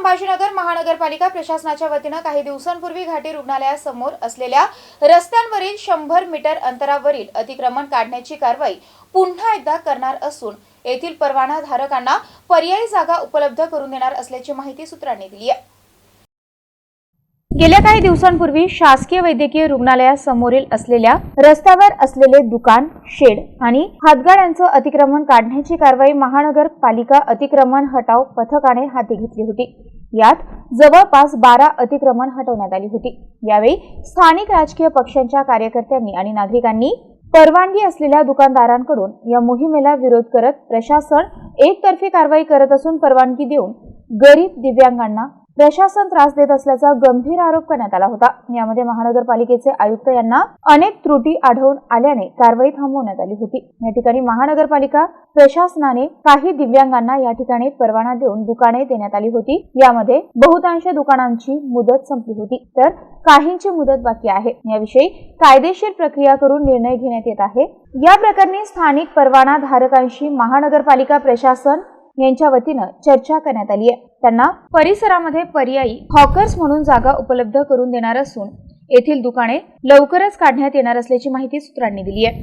संभाजीनगर महानगरपालिका प्रशासनाच्या वतीनं काही दिवसांपूर्वी घाटी रुग्णालयासमोर असलेल्या रस्त्यांवरील शंभर मीटर अंतरावरील अतिक्रमण काढण्याची कारवाई पुन्हा एकदा करणार असून येथील परवाना धारकांना पर्यायी जागा उपलब्ध करून देणार असल्याची माहिती सूत्रांनी दिली आहे. गेल्या काही दिवसांपूर्वी शासकीय वैद्यकीय रुग्णालयासमोरील असलेल्या रस्त्यावर असलेले दुकान शेड आणि हातगाड्यांचं अतिक्रमण काढण्याची कारवाई महानगरपालिका अतिक्रमण हटाव पथकाने हाती घेतली होती. यात जवळपास बारा अतिक्रमण हटवण्यात आली होती. यावेळी स्थानिक राजकीय पक्षांच्या कार्यकर्त्यांनी आणि नागरिकांनी परवानगी असलेल्या दुकानदारांकडून या मोहिमेला विरोध करत प्रशासन एकतर्फी कारवाई करत असून परवानगी देऊन गरीब दिव्यांगांना प्रशासन त्रास देत असल्याचा गंभीर आरोप करण्यात आला होता. यामध्ये महानगरपालिकेचे आयुक्त यांना अनेक त्रुटी आढळून आल्याने कारवाई थांबवण्यात आली होती. या ठिकाणी महानगरपालिका प्रशासनाने काही दिव्यांगांना या ठिकाणी परवाना देऊन दुकाने देण्यात आली होती. यामध्ये बहुतांश दुकानांची मुदत संपली होती. तर काहींची मुदत बाकी आहे. याविषयी कायदेशीर प्रक्रिया करून निर्णय घेण्यात येत आहे. या प्रकरणी स्थानिक परवाना धारकांशी महानगरपालिका प्रशासन यांच्या वतीनं चर्चा करण्यात आली आहे. त्यांना परिसरामध्ये पर्यायी हॉकर्स म्हणून जागा उपलब्ध करून देणार असून येथील दुकाने लवकरच काढण्यात येणार असल्याची माहिती सूत्रांनी दिली आहे.